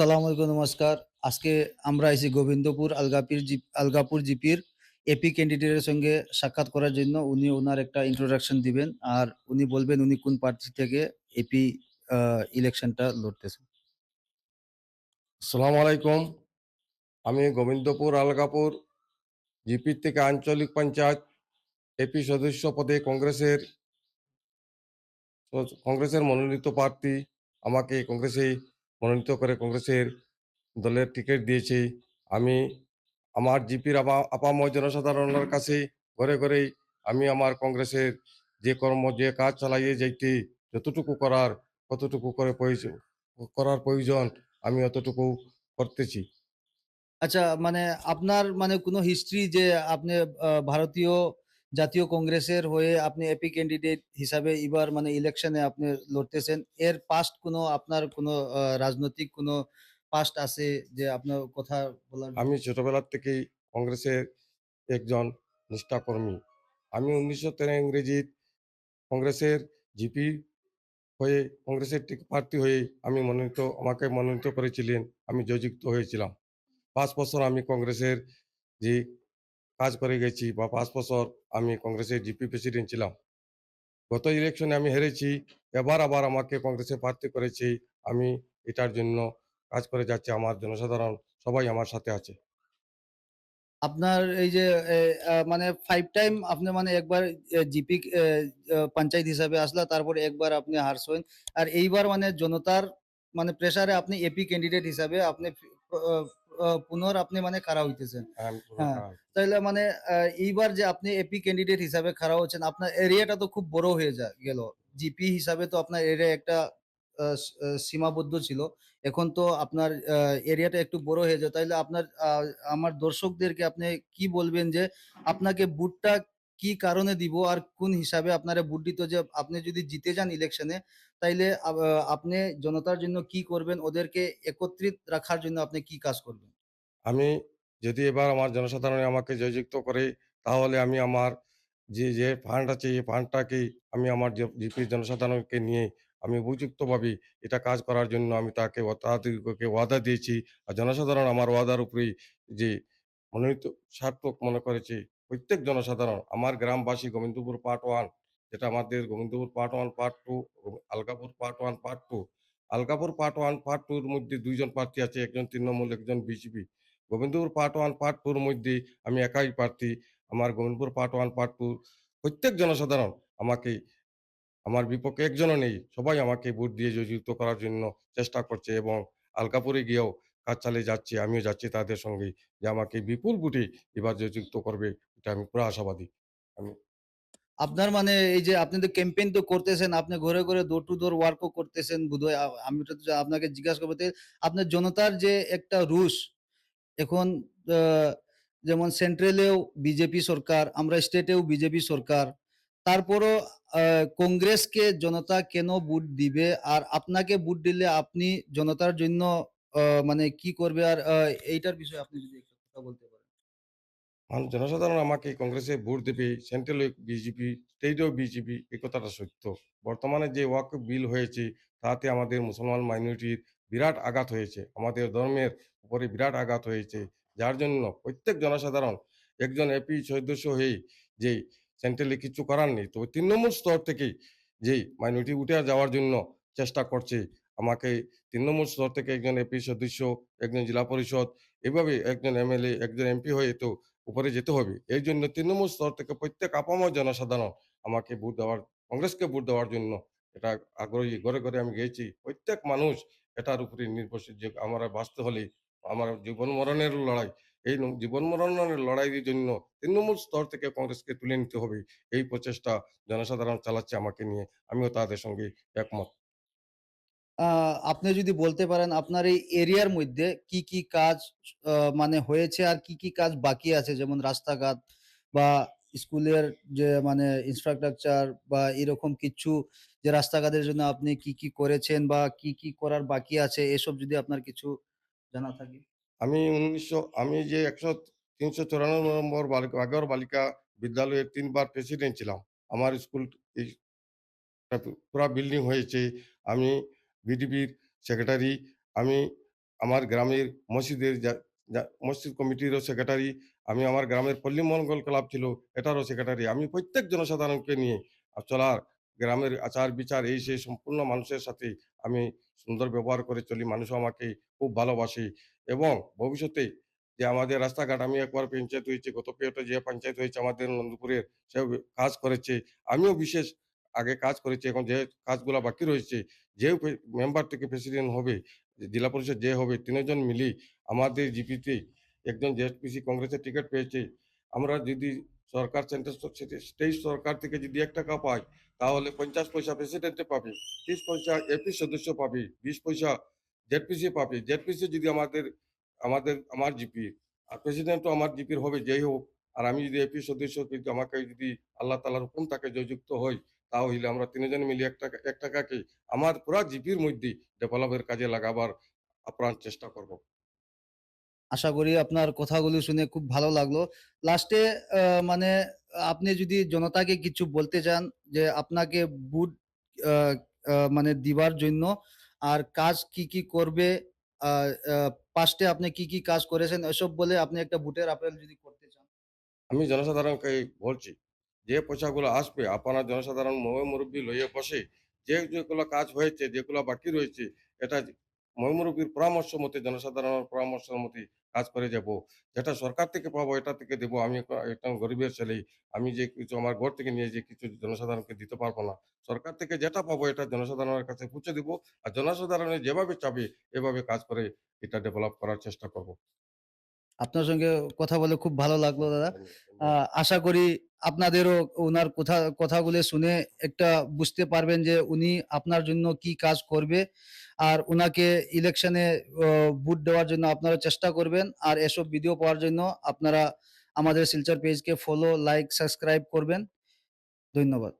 আসসালামু আলাইকুম, নমস্কার। আজকে আমরা আইছি গোবিন্দপুর আলগাপির আলগাপুর জিপির এপি ক্যান্ডিডেটের সঙ্গে সাক্ষাৎ করার জন্য। উনি ওনার একটা ইন্ট্রোডাকশন দিবেন। আর উনি বলবেন উনি কোন প্রার্থী থেকে এপি ইলেকশনটা লড়তেছেন। আসসালামু আলাইকুম। আমি গোবিন্দপুর আলগাপুর জিপির থেকে আঞ্চলিক পঞ্চায়েত এপি সদস্য পদে কংগ্রেসের কংগ্রেসের মনোনীত প্রার্থী আমাকে কংগ্রেসে মনোনীত করে কংগ্রেসের দলের টিকিট দিয়েছে। আমি আমার জিপির আপা আপামর জনসাধারণের কাছে ঘরে, ঘরেই আমি আমার কংগ্রেসের যে কর্ম যে কাজ চালাইয়ে যাইতে যতটুকু করার কতটুকু করে প্রয়োজন করার প্রয়োজন আমি অতটুকু করতেছি। আচ্ছা মানে আপনার মানে কোনো হিস্ট্রি যে আপনি ভারতীয় জাতীয় কংগ্রেসের হয়ে আপনি এপি ক্যান্ডিডেট হিসাবে এবার মানে ইলেকশনে আপনি লড়তেছেন। এর পাস্ট কোনো আপনার কোনো রাজনৈতিক কোনো পাস্ট আছে যে আপনার কথা বলার আমি ছোটবেলার থেকেই কংগ্রেসের একজন নিষ্ঠাকর্মী। আমি ১৯১৩ ইংরেজির কংগ্রেসের জিপি হয়ে, কংগ্রেসের প্রার্থী হয়ে আমি মনোনীত, আমাকে মনোনীত করেছিলেন। আমি জয়যুক্ত হয়েছিলাম। পাঁচ বছর আমি কংগ্রেসের যে কাজ করে গেছি বা পাঁচ বছর আমি কংগ্রেসের জিপি প্রেসিডেন্ট ছিলাম। গত ইলেকশনে আমি হেরেছি। এবার আবার আমাকে কংগ্রেসে প্রার্থী করেছি আমি এটার জন্য কাজ করে যাচ্ছি। আমার জনসাধারণ সবাই আমার সাথে আছে। আপনার এই যে মানে ফাইভ টাইম আপনি মানে একবার জিপি পঞ্চায়েত হিসাবে আসলা, তারপরে একবার আপনি হারছেন। আর এইবার মানে জনতার মানে প্রেসারে আপনি এপি ক্যান্ডিডেট হিসাবে আপনি পুনর আপনি মানে খাড়া হইতেছেন। হ্যাঁ। তাইলে মানে এইবার যে আপনি এপি ক্যান্ডিডেট হিসাবে খাড়া হচ্ছেন, আপনার এরিয়াটা তো খুব বড় হয়ে যা গেল। জিপি হিসাবে তো আপনার এরিয়া একটা সীমাবদ্ধ ছিল। এখন তো আপনার এরিয়াটা একটু বড় হয়ে যায়। তাইলে আপনার আমার দর্শকদেরকে আপনি কি বলবেন যে আপনাকে বুটটা কি কারণে দিব? আর কোন হিসাবে আপনারে ভোট দিত যে আপনি যদি জিতে যান ইলেকশনে তাইলে আপনি জনতার জন্য কি করবেন? ওদেরকে একত্রিত রাখার জন্য আপনি কি কাজ করবেন? আমি যদি এবার আমার জনসাধারণ আমাকে জয়যুক্ত করে তাহলে আমি আমার যে, যে ফান্ড আছে এই ফান্ডটাকেই আমি আমার জিপির জনসাধারণকে নিয়ে আমি উপযুক্তভাবে এটা কাজ করার জন্য আমি তাকে তাদেরকে ওয়াদা দিয়েছি। আর জনসাধারণ আমার ওয়াদার উপরেই যে মনোনীত সার্থক মনে করেছে। প্রত্যেক জনসাধারণ আমার গ্রামবাসী গোবিন্দপুর পার্ট 1 যেটা আমাদের Gobindapur part one part two Alkapur part one part two Alkapur part one part 2 এর মধ্যে ২ জন প্রার্থী আছে। একজন তৃণমূল, একজন BJP. Gobindapur part one part 2 এর মধ্যে আমি একাই প্রার্থী। আমার গোবিন্দপুর পার্ট ওয়ান পার্ট 2 প্রত্যেক জনসাধারণ আমাকে আমার বিপক্ষে একজনও নেই। সবাই আমাকে ভোট দিয়ে জয়যুক্ত করার জন্য চেষ্টা করছে এবং আলকাপুরে গিয়েও কাজ চালিয়ে যাচ্ছি। আমিও যাচ্ছি তাদের সঙ্গেই যে আমাকে বিপুল ভোটে এবার জয়যুক্ত করবে। এটা আমি পুরা আশাবাদী। আমি আপনার মানে এই যে আপনি তো ক্যাম্পেইন তো করতেছেন, আপনি ঘরে, ঘরে ডোর টু ডোর ওয়ার্কও করতেছেন বোধহয় আমি তো আপনাকে জিজ্ঞাসা করব তে আপনার জনতার যে একটা রুশ এখন যেমন সেন্ট্রালেও বিজেপি সরকার, আমরা স্টেটেও বিজেপি সরকার। তারপরও কংগ্রেসকে জনতা কেন ভোট দিবে? আর আপনাকে ভোট দিলে আপনি জনতার জন্য মানে কি করবে? আর এইটার বিষয়ে আপনি যদি কথা বলতে জনসাধারণ আমাকে কংগ্রেসে ভোট দেবে, সেন্ট্রালে বিজেপি, স্টেটেও বিজেপি এ কথাটা সত্য। বর্তমানে যে ওয়াকফ বিল হয়েছে তাতে আমাদের মুসলমান মাইনরিটির বিরাট আঘাত হয়েছে। আমাদের ধর্মের উপরে বিরাট আঘাত হয়েছে। যার জন্য প্রত্যেক জনসাধারণ একজন এপি সদস্য হয়ে যে সেন্ট্রালে কিছু করার নেই। তো তৃণমূল স্তর থেকেই যেই মাইনরিটি উঠে যাওয়ার জন্য চেষ্টা করছে। আমাকে তৃণমূল স্তর থেকে একজন এপি সদস্য, একজন জেলা পরিষদ এভাবে একজন এমএলএ, একজন এমপি হয়ে তো উপরে যেতে হবে। এই জন্য তৃণমূল স্তর থেকে প্রত্যেক আপামর জনসাধারণ আমাকে ভোট দেওয়ার কংগ্রেসকে ভোট দেওয়ার জন্য এটা আগ্রহী। ঘরে, ঘরে আমি গিয়েছি। প্রত্যেক মানুষ এটার উপরে নির্ভরশীল যে আমরা বাঁচতে হলে আমার জীবন মরণের লড়াই। এই জীবন মরণের লড়াইয়ের জন্য তৃণমূল স্তর থেকে কংগ্রেসকে তুলে নিতে হবে। এই প্রচেষ্টা জনসাধারণ চালাচ্ছে আমাকে নিয়ে। আমিও তাদের সঙ্গে একমত। আপনি যদি বলতে পারেন আপনার এই এরিয়ার মধ্যে কি, কি কাজ মানে হয়েছে আর কি, কি কাজ বাকি আছে? যেমন রাস্তাঘাট বা স্কুলের যে মানে ইনফ্রাস্ট্রাকচার বা এরকম কিছু যে রাস্তাঘাটের জন্য আপনি কি, কি করেছেন বা কি, কি করার বাকি আছে এসব যদি আপনার কিছু জানা থাকে? আমি ১৯০০ আমি যে ১০০ ৩৯৪ নম্বর বালিকা আগর বালিকা বিদ্যালয়ের তিনবার প্রেসিডেন্ট ছিলাম। আমার স্কুল পুরা বিল্ডিং হয়েছে। আমি বিডিপির সেক্রেটারি, আমি আমার গ্রামের মসজিদের মসজিদ কমিটিরও সেক্রেটারি, আমি আমার গ্রামের পল্লী মঙ্গল ক্লাব ছিল এটারও সেক্রেটারি। আমি প্রত্যেক জনসাধারণকে নিয়ে চলার গ্রামের আচার-বিচার এই সেই সম্পূর্ণ মানুষের সাথে আমি সুন্দর ব্যবহার করে চলি। মানুষও আমাকে খুব ভালোবাসে এবং ভবিষ্যতে যে আমাদের রাস্তাঘাট আমি একবার পঞ্চায়েত হয়েছি, গত পেয়টে যে পঞ্চায়েত হয়েছে আমাদের নন্দপুরের সে কাজ করেছে। আমিও বিশেষ আগে কাজ করেছে এখন যে কাজগুলা বাকি রয়েছে, যে মেম্বার থেকে প্রেসিডেন্ট হবে, জেলা পরিষদ যে হবে ৩ জন মিলেই আমাদের জিপিতে একজন জেএসপিসি কংগ্রেসের টিকিট পেয়েছে। আমরা যদি সরকার সেন্টার স্টেট সরকার থেকে যদি এক টাকা পাই, তাহলে ৫০ পয়সা প্রেসিডেন্টে পাবে, ৩০ পয়সা এপি সদস্য পাবে, ২০ পয়সা জেডপিসি পাবে। জেডপিসি যদি আমাদের আমাদের আমার জিপি, আর প্রেসিডেন্টও আমার জিপির হবে যেই হোক। আর আমি যদি এপি সদস্য কিন্তু আমাকে যদি আল্লাহ তালার হুকুম তাকে জয়যুক্ত হই, তাহলে আমরা ৩ জন মিলে ৳১ ৳১ কে আমার পুরা জিপির মধ্যে ডেভেলপের কাজে লাগাবার আপ্রাণ চেষ্টা করব। আশা করি আপনার কথাগুলো শুনে খুব ভালো লাগল। লাস্টে মানে আপনি যদি জনতাকে কিছু বলতে চান যে আপনাকে আ মানে দিবার জন্য আর কাজ কি, কি করবে পাস্টে আপনি কি, কি কাজ করেছেন এসব বলে আপনি একটা ভোটের আপিল যদি করতে চান? আমি জনসাধারণকে বলছি, যে পয়সাগুলো আসবে আপনারা জনসাধারণ ময়-মুরব্বি লইয়া বসে যে যেগুলো কাজ হয়েছে, যেগুলো বাকি রয়েছে এটা ময়-মুরব্বির পরামর্শ মতে জনসাধারণের পরামর্শ মতে কাজ করে যাব। যেটা সরকার থেকে পাবো এটা থেকে দেবো আমি একটা গরিবের ছেলে। আমি যে কিছু আমার ঘর থেকে নিয়ে যে কিছু জনসাধারণকে দিতে পারব না। সরকার থেকে যেটা পাবো এটা জনসাধারণের কাছে পৌঁছে দিব। আর জনসাধারণের যেভাবে চাবে এভাবে কাজ করে এটা ডেভেলপ করার চেষ্টা করব। আপনার সঙ্গে কথা বলে খুব ভালো লাগল দাদা। আশা করি আপনাদেরও ওনার কথা কথাগুলো শুনে একটা বুঝতে পারবেন যে উনি আপনার জন্য কি কাজ করবে। আর ওনাকে ইলেকশনে ভোট দেওয়ার জন্য আপনারা চেষ্টা করবেন। আর এসব ভিডিও পাওয়ার জন্য আপনারা আমাদের শিলচর পেজকে ফলো, লাইক, সাবস্ক্রাইব করবেন। ধন্যবাদ।